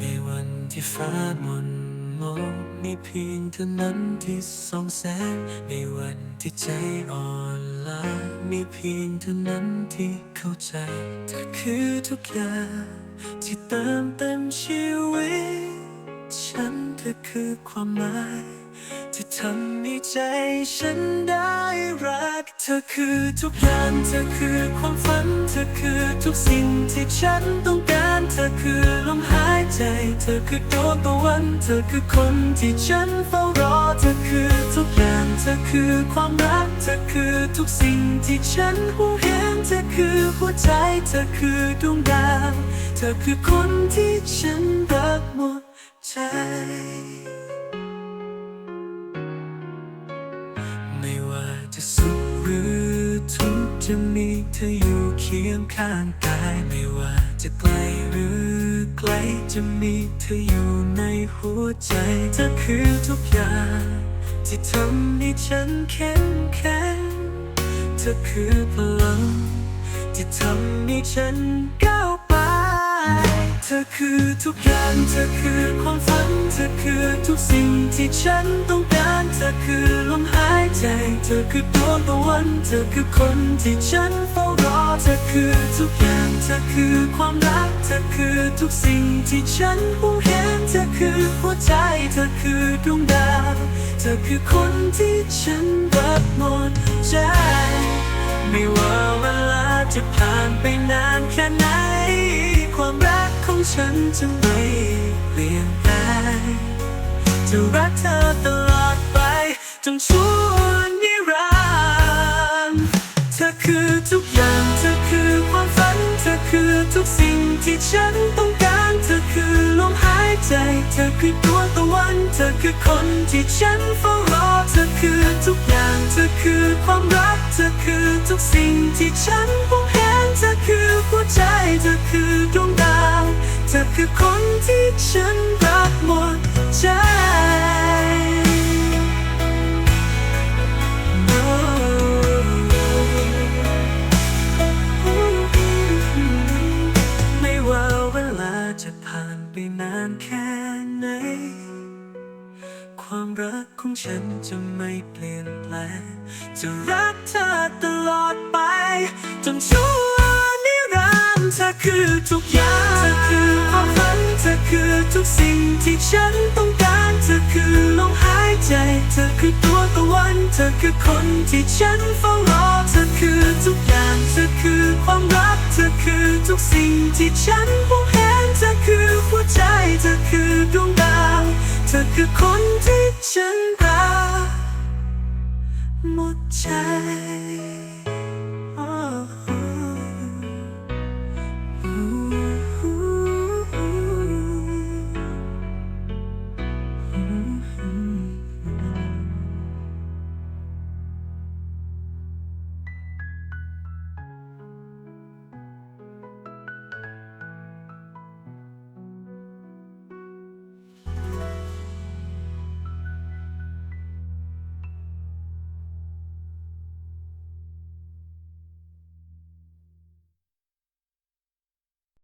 ในวันที่ฟ้ามนมองมีเพียงเท่านั้นที่ส่องแสง ในวันที่ใจอ่อนล้ามีเพียงเท่านั้นที่เข้าใจเธอคือทุกอย่างที่เติมเต็มชีวิต ฉันเธอคือความหมาย ที่ทำให้ใจฉันได้รัก เธอคือทุกอย่างเธอคือความฝัน เธอคือทุกสิ่งที่ฉันต้องการ เธอคือลมหายใจ เธอคือดวงตะวัน เธอคือคนที่ฉันเฝ้ารอ เธอคือทุกอย่างเธอคือความรัก เธอคือทุกสิ่งที่ฉันหูเห็นเธอคือหัวใจ เธอคือดวงดาว เธอคือคนที่ฉันรักหมดใจ จะสุขหรือทุกข์จะมีเธออยู่เคียงข้างกายไม่ว่าจะไกลหรือไกลจะมีเธออยู่ในหัวใจเธอคือทุกอย่างที่ทำให้ฉันเข้มแข็งเธอคือพลังที่ทำให้ฉันก้าวไป เธอคือทุกอย่างเธอคือความฝัน เธอคือทุกสิ่งที่ฉันต้องการ ธอคือลมหายใจ เธอคือดวงตะวัน เธอคือคนที่ฉันเฝ้ารอ เธอคือทุกอย่าง เธอคือความรัก เธอคือทุกสิ่งที่ฉันหูเห็น เธอคือหัวใจ เธอคือดวงดาว เธอคือคนที่ฉันรักหมดใจ ไม่ว่าเวลาจะผ่านไปนานแค่ไหน ความรักของฉันจะไม่เปลี่ยนแปลงจะรักเธอตลอด จนชั่วนิรันดร์เธอคือทุกอย่างเธอคือความฝัน เธอคือทุกสิ่งที่ฉันต้องการ เธอคือลมหายใจ เธอคือดวงตะวัน เธอคือคนที่ฉันเฝ้ารอ เธอคือทุกอย่างเธอคือความรัก เธอคือทุกสิ่งที่ฉันมองเห็นเธอคือหัวใจ เธอคือดวงดาว เธอคือคนที่ฉัน นานแค่ไหน ความรักของฉันจะไม่เปลี่ยนแปลงจะรักเธอตลอดไป จนชั่วนิรันดร์เธอคือทุกอย่างเธอคือความฝันเธอคือทุกสิ่งที่ฉันต้องการเธอคือลมหายใจ เธอคือตัวตะวัน เธอคือคนที่ฉันเฝ้ารอเธอคือทุกอย่างเธอคือความรัก เธอคือทุกสิ่งที่ฉันมองเห็นเธอคือ คือคนที่ฉันรักหมดใจ